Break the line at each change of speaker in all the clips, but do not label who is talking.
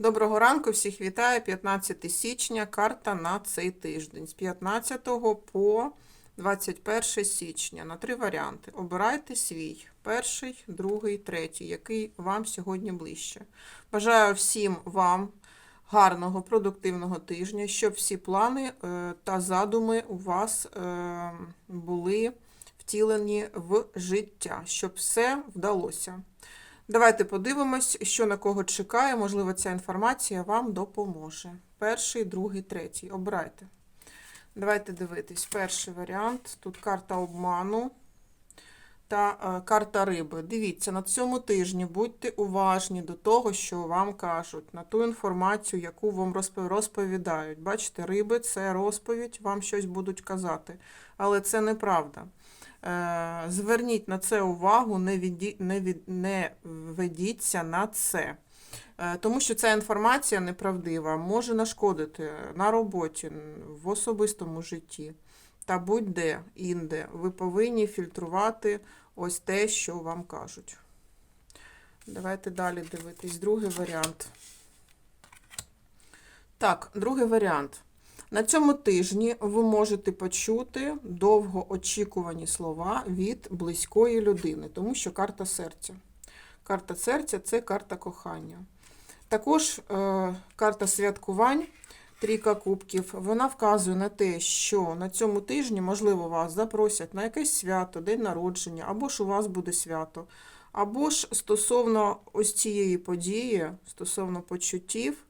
Доброго ранку, всіх вітаю. 15 січня, карта на цей тиждень. З 15 по 21 січня на три варіанти. Обирайте свій перший, другий, третій, який вам сьогодні ближче. Бажаю всім вам гарного, продуктивного тижня, щоб всі плани е, та задуми у вас е, були втілені в життя, щоб все вдалося. Давайте подивимось, що на кого чекає. Можливо, ця інформація вам допоможе. Перший, другий, третій. Обирайте. Давайте дивитись. Перший варіант. Тут карта обману та е, карта риби. Дивіться, на цьому тижні будьте уважні до того, що вам кажуть, на ту інформацію, яку вам розповідають. Бачите, риби це розповідь, вам щось будуть казати. Але це неправда. Е, Зверніть на це увагу, не, віді... не, від... не ведіться на це. Е, Тому що ця інформація неправдива, може нашкодити на роботі, в особистому житті та будь-де інде. Ви повинні фільтрувати ось те, що вам кажуть. Давайте далі дивитись. Другий варіант. Так, другий варіант. На цьому тижні ви можете почути довгоочікувані слова від близької людини, тому що карта серця. Карта серця це карта кохання. Також е, карта святкувань, трійка кубків, вона вказує на те, що на цьому тижні, можливо, вас запросять на якесь свято, день народження, або ж у вас буде свято, або ж стосовно ось цієї події, стосовно почуттів,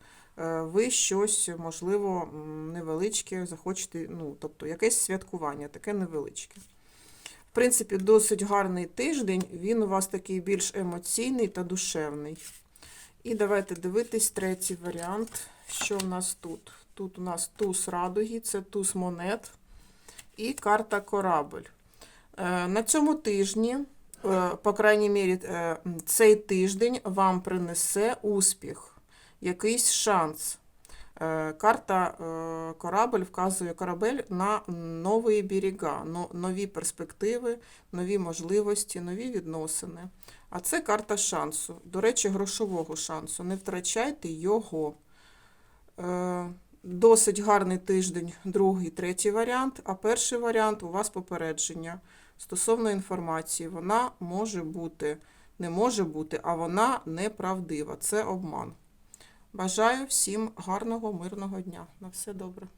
ви щось, можливо, невеличке захочете, ну, тобто якесь святкування, таке невеличке. В принципі, досить гарний тиждень, він у вас такий більш емоційний та душевний. І давайте дивитись третій варіант. Що в нас тут? Тут у нас туз радуги, це туз монет і карта корабль. Е, На цьому тижні, е, по крайній мірі, е, цей тиждень вам принесе успіх, якийсь шанс. Е, Карта е, корабль вказує корабель на нові берега, нові перспективи, нові можливості, нові відносини. А це карта шансу. До речі, грошового шансу. Не втрачайте його. Е, Досить гарний тиждень, другий, третій варіант. А перший варіант у вас попередження стосовно інформації. Вона може бути, не може бути, а вона неправдива. Це обман. Бажаю всім гарного, мирного дня. На все добре.